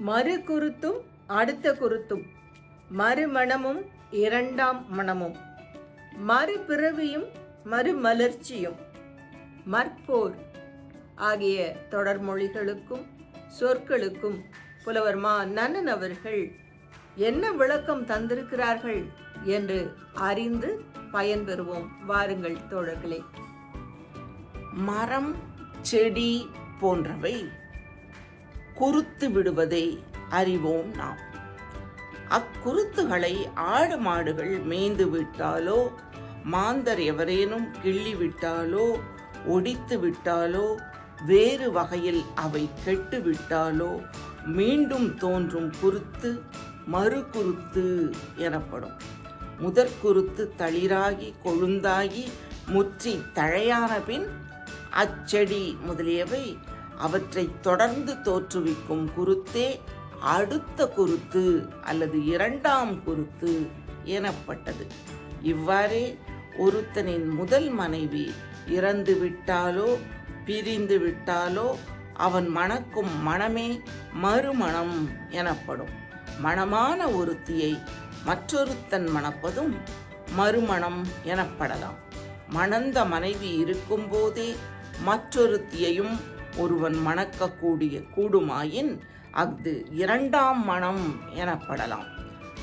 மறு குருத்தும் அடுத்த குருத்தும். மறுமணமும் இரண்டாம் மணமும் மறுபிறவியும் மறுமலர்ச்சியும் மற்போர் ஆகிய தொடர்மொழிகளுக்கும் சொற்களுக்கும் புலவர் மா நன்னன் அவர்கள் என்ன விளக்கம் தந்திருக்கிறார்கள் என்று அறிந்து பயன்பெறுவோம் வாருங்கள் தோழர்களே. மரம் செடி போன்றவை குருத்து விடுவதை அறிவோம் நாம். அக்குருத்துகளை ஆடு மாடுகள் மேய்ந்து விட்டாலோ மாந்தர் எவரேனும் கிள்ளி விட்டாலோ ஒடித்து விட்டாலோ வேறு வகையில் அவை கெட்டு விட்டாலோ மீண்டும் தோன்றும் குருத்து மறுகுருத்து எனப்படும். முதற்குருத்து தளிராகி கொழுந்தாகி முற்றி தழையான பின் அச்செடி முதலியவை அவற்றை தொடர்ந்து தோற்றுவிக்கும் குருத்தே அடுத்த குருத்து அல்லது இரண்டாம் குருத்து எனப்பட்டது. இவ்வாறே ஒருத்தனின் முதல் மனைவி இறந்து விட்டாலோ பிரிந்து விட்டாலோ அவன் மணக்கும் மணமே மறுமணம் எனப்படும். மணமான ஒருத்தியை மற்றொருத்தன் மணப்பதும் மறுமணம் எனப்படலாம். மணந்த மனைவி இருக்கும்போதே மற்றொருத்தியையும் ஒருவன் மணக்கக்கூடிய கூடுமாயின் அஃது இரண்டாம் மணம் எனப்படலாம்.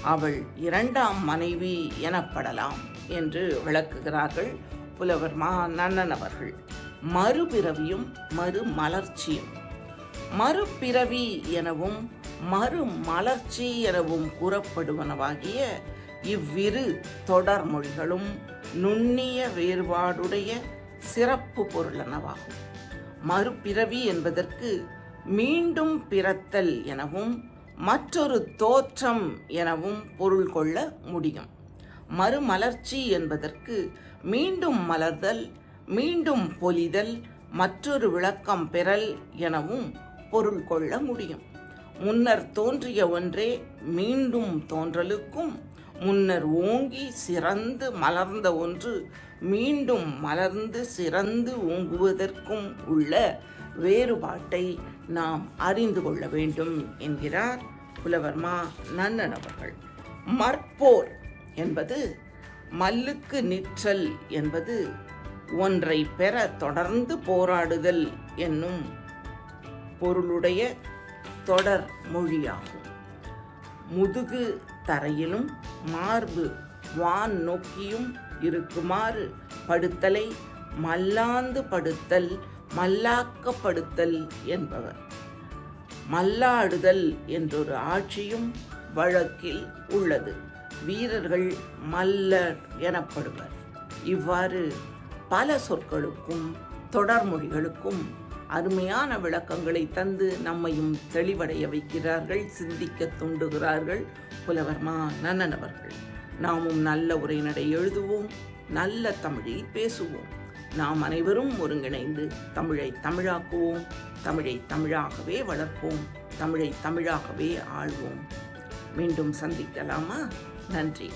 அவள் இரண்டாம் மனைவி எனப்படலாம் என்று விளக்குகிறார்கள் புலவர் மா நன்னன் அவர்கள். மறுபிறவியும் மறுமலர்ச்சியும் மறுபிறவி எனவும் மறுமலர்ச்சி எனவும் கூறப்படுவனவாகிய இவ்விரு தொடர்மொழிகளும் நுண்ணிய வேறுபாடுடைய சிறப்பு பொருளனவாகும் மறுபிறவி என்பதற்கு மீண்டும் பிறத்தல் எனவும் மற்றொரு தோற்றம் எனவும் பொருள் கொள்ள முடியும். மறுமலர்ச்சி என்பதற்கு மீண்டும் மலர்தல் மீண்டும் பொலிதல் மற்றொரு விளக்கம் பெறல் எனவும் பொருள் கொள்ள முடியும். முன்னர் தோன்றிய ஒன்றே மீண்டும் தோன்றலுக்கும் முன்னர் ஓங்கி சிறந்து மலர்ந்த ஒன்று மீண்டும் மலர்ந்து சிறந்து ஓங்குவதற்கும் உள்ள வேறுபாட்டை நாம் அறிந்து கொள்ள வேண்டும் என்கிறார் புலவர்மா நன்னனவர்கள் நன்னன் அவர்கள். மற்போர் என்பது மல்லுக்கு நிற்றல் என்பது ஒன்றை பெற தொடர்ந்து போராடுதல் என்னும் பொருளுடைய தொடர் மொழியாகும். முதுகு தரையிலும் மார்பு வான் நோக்கியும் இருக்குமாறு படுத்தலை மல்லாந்து படுத்தல் மல்லாக்கப்படுத்தல் என்பவர். மல்லாடுதல் என்றொரு ஆட்சியும் வழக்கில் உள்ளது. வீரர்கள் மல்லர் எனப்படுவர். இவ்வாறு பல சொற்களுக்கும் தொடர்மொழிகளுக்கும் அருமையான விளக்கங்களை தந்து நம்மையும் தெளிவடைய வைக்கிறார்கள் சிந்திக்க தூண்டுகிறார்கள். புலவர் மா நன்னன் அவர்கள் நாமும் நல்ல உரைநடை எழுதுவோம் நல்ல தமிழில் பேசுவோம். நாம் அனைவரும் ஒருங்கிணைந்து தமிழை தமிழாக்குவோம் தமிழை தமிழாகவே வளர்ப்போம் தமிழை தமிழாகவே ஆள்வோம். மீண்டும் சந்திக்கலாமா? நன்றி.